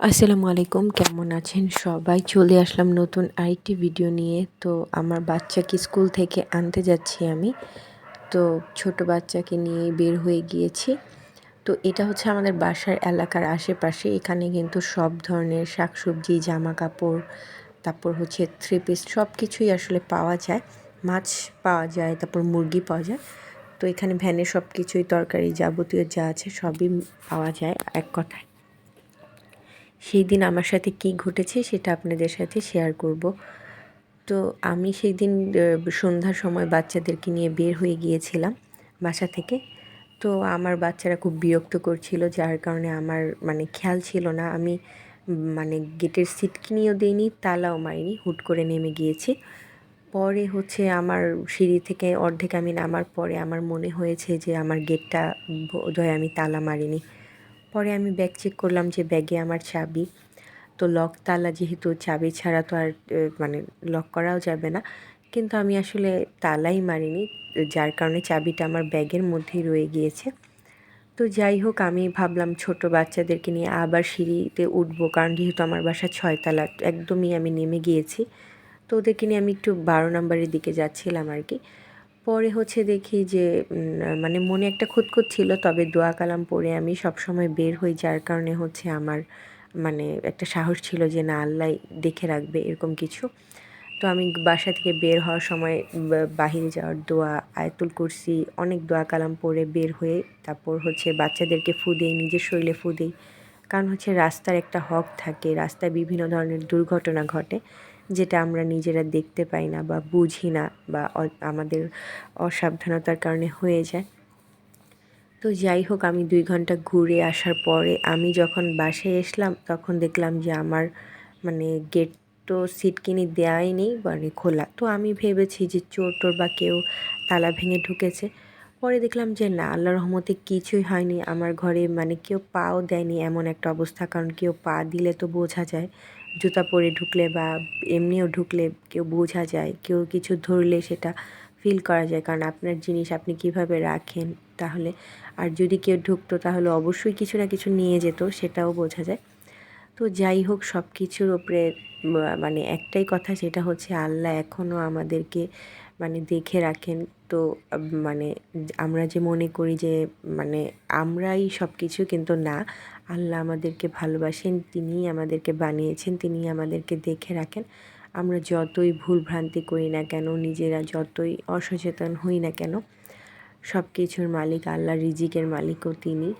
আসসালামু আলাইকুম, কেমন আছেন সবাই? চলে আসলাম নতুন আরেকটি ভিডিও নিয়ে। তো আমার বাচ্চাকে স্কুল থেকে আনতে যাচ্ছি আমি। তো ছোট বাচ্চাকে নিয়ে বের হয়ে গিয়েছি। তো এটা হচ্ছে আমাদের বাসার এলাকার আশেপাশে। এখানে কিন্তু সব ধরনের শাকসবজি জামা কাপড় তারপর হচ্ছে থ্রি পিস সব কিছুই আসলে পাওয়া যায়। মাছ পাওয়া যায়, তারপর মুরগি পাওয়া যায়। তো এখানে ভ্যানে সব কিছুই তরকারি যাবতীয় যা আছে সবই পাওয়া যায় এক কথায়। সেই দিন আমার সাথে কি ঘটেছে সেটা আপনাদের সাথে শেয়ার করব। তো আমি সেই দিন সন্ধ্যার সময় বাচ্চাদেরকে নিয়ে বের হয়ে গিয়েছিলাম বাসা থেকে। তো আমার বাচ্চারা খুব বিরক্ত করছিল, যার কারণে আমার মানে খেয়াল ছিল না। আমি মানে গেটের সিট কিনেও দিইনি, তালাও মারিনি, হুট করে নেমে গিয়েছি। পরে হচ্ছে আমার সিঁড়ি থেকে অর্ধেক আমি নামার পরে আমার মনে হয়েছে যে আমার গেটটা বোধহয় আমি তালা মারিনি। পরে আমি ব্যাগ চেক করলাম যে ব্যাগে আমার চাবি। তো লক তালা যেহেতু চাবি ছাড়া তো আর মানে লক করাও যাবে না। কিন্তু আমি আসলে তালাই মারিনি, যার কারণে চাবিটা আমার ব্যাগের মধ্যেই রয়ে গিয়েছে। তো যাই হোক, আমি ভাবলাম ছোট বাচ্চাদেরকে নিয়ে আবার সিঁড়িতে উঠবো, কারণ যেহেতু আমার বাসা ছয়তলা, একদমই আমি নেমে গিয়েছি। তো ওদেরকে নিয়ে আমি একটু বারো নম্বরের দিকে যাচ্ছিলাম আর কি। পরে হচ্ছে দেখি যে মানে মনে একটা খুঁতখুত ছিল, তবে দোয়া কালাম পরে আমি সবসময় বের হই, যার কারণে হচ্ছে আমার মানে একটা সাহস ছিল যে না, আল্লাহ দেখে রাখবে এরকম কিছু। তো আমি বাসা থেকে বের হওয়ার সময় বাহিরে যাওয়ার দোয়া, আয়তুল কুরসি, অনেক দোয়া কালাম পরে বের হয়ে তারপর হচ্ছে বাচ্চাদেরকে ফু দেই, নিজের শরীরে ফু দেই। কারণ হচ্ছে রাস্তার একটা হক থাকে, রাস্তায় বিভিন্ন ধরনের দুর্ঘটনা ঘটে। যেটা আমরা নিজেরা দেখতে পাই না বা বুঝি না বা আমাদের অসাবধানতার কারণে হয়ে যায়। তো যাই হোক, আমি দুই ঘণ্টা ঘুরে আসার পরে আমি যখন বাসায় এসলাম, তখন দেখলাম যে আমার মানে গেট তো সিট কিনে দেওয়াই নেই মানে খোলা। তো আমি ভেবেছি যে চোর টোর বা কেউ তালা ভেঙে ঢুকেছে। পরে দেখলাম যে না আল্লাহ রহমতে কিছুই হয়নি। আমার ঘরে মানে কেউ পাও দেয়নি এমন একটা অবস্থা, কারণ কেউ পা দিলে তো বোঝা যায়। জুতা পরে ঢুকলে বা এমনিও ঢুকলে কেউ বোঝা যায়, কেউ কিছু ধরলে সেটা ফিল করা যায়। কারণ আপনার জিনিস আপনি কীভাবে রাখেন তাহলে? আর যদি কেউ ঢুকতো তাহলে অবশ্যই কিছু না কিছু নিয়ে যেত, সেটাও বোঝা যায়। তো যাই হোক সব কিছুর ওপরে মানে একটাই কথা সেটা হচ্ছে, আল্লাহ এখনও আমাদেরকে মানে দেখে রাখেন। তো মানে আমরা যে মনে করি যে মানে আমরাই সব কিছু কিন্তু না। আল্লাহ আমাদেরকে ভালোবাসেন, তিনিই আমাদেরকে বানিয়েছেন তিনি আমাদেরকে দেখে রাখেন। আমরা যতই ভুল ভ্রান্তি করি না কেন, নিজেরা যতই অসচেতন হই না কেন সব কিছুর মালিক আল্লাহ রিজিকের মালিকও তিনি।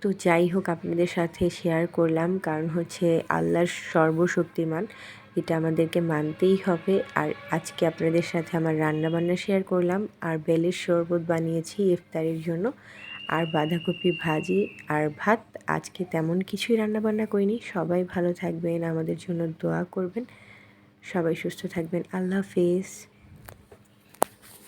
তো যাই হোক, আপনাদের সাথে শেয়ার করলাম। কারণ হচ্ছে আল্লাহর সর্বশক্তিমান। এটা আমাদেরকে মানতেই হবে। আর আজকে আপনাদের সাথে আমার রান্নাবান্না শেয়ার করলাম। আর বেলের শরবত বানিয়েছি ইফতারের জন্য। আর বাঁধাকপি ভাজি আর ভাত। আজকে তেমন কিছুই রান্নাবান্না করিনি। সবাই ভালো থাকবেন। আমাদের জন্য দোয়া করবেন। সবাই সুস্থ থাকবেন। আল্লাহ হাফেজ।